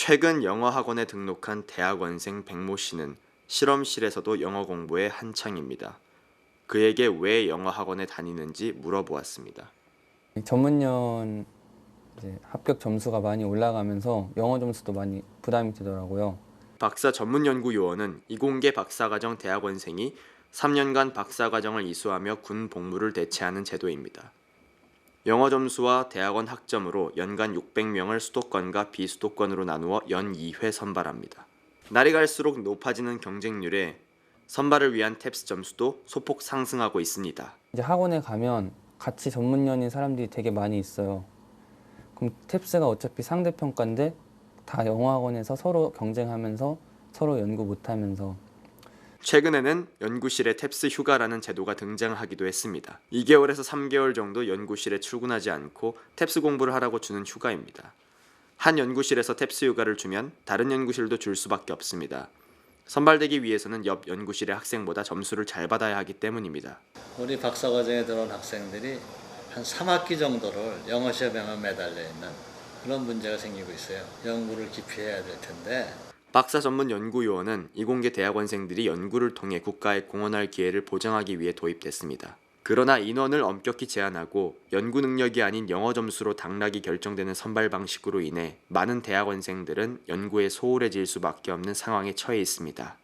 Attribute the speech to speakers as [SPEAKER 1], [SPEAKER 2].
[SPEAKER 1] 최근 영어 학원에 등록한 대학원생 백모 씨는 실험실에서도 영어 공부에 한창입니다. 그에게 왜 영어 학원에 다니는지 물어보았습니다.
[SPEAKER 2] 이제 합격 점수가 많이 올라가면서 영어 점수도 많이 부담이 되더라고요.
[SPEAKER 1] 박사 전문 연구 요원은 이공계 박사과정 대학원생이 3년간 박사과정을 이수하며 군 복무를 대체하는 제도입니다. 영어 점수와 대학원 학점으로 연간 600명을 수도권과 비수도권으로 나누어 연 2회 선발합니다. 날이 갈수록 높아지는 경쟁률에 선발을 위한 탭스 점수도 소폭 상승하고 있습니다.
[SPEAKER 2] 이제 학원에 가면 같이 전문연인 사람들이 되게 많이 있어요. 그럼 탭스가 어차피 상대평가인데 다 영어 학원에서 서로 경쟁하면서 서로 연구 못하면서
[SPEAKER 1] 최근에는 연구실에 탭스 휴가라는 제도가 등장하기도 했습니다. 2개월에서 3개월 정도 연구실에 출근하지 않고 탭스 공부를 하라고 주는 휴가입니다. 한 연구실에서 탭스 휴가를 주면 다른 연구실도 줄 수밖에 없습니다. 선발되기 위해서는 옆 연구실의 학생보다 점수를 잘 받아야 하기 때문입니다.
[SPEAKER 3] 우리 박사 과정에 들어온 학생들이 한 3학기 정도를 영어 시험에만 매달려 있는 그런 문제가 생기고 있어요. 연구를 깊이 해야 될 텐데
[SPEAKER 1] 박사 전문 연구 요원은 이공계 대학원생들이 연구를 통해 국가에 공헌할 기회를 보장하기 위해 도입됐습니다. 그러나 인원을 엄격히 제한하고 연구 능력이 아닌 영어 점수로 당락이 결정되는 선발 방식으로 인해 많은 대학원생들은 연구에 소홀해질 수밖에 없는 상황에 처해 있습니다.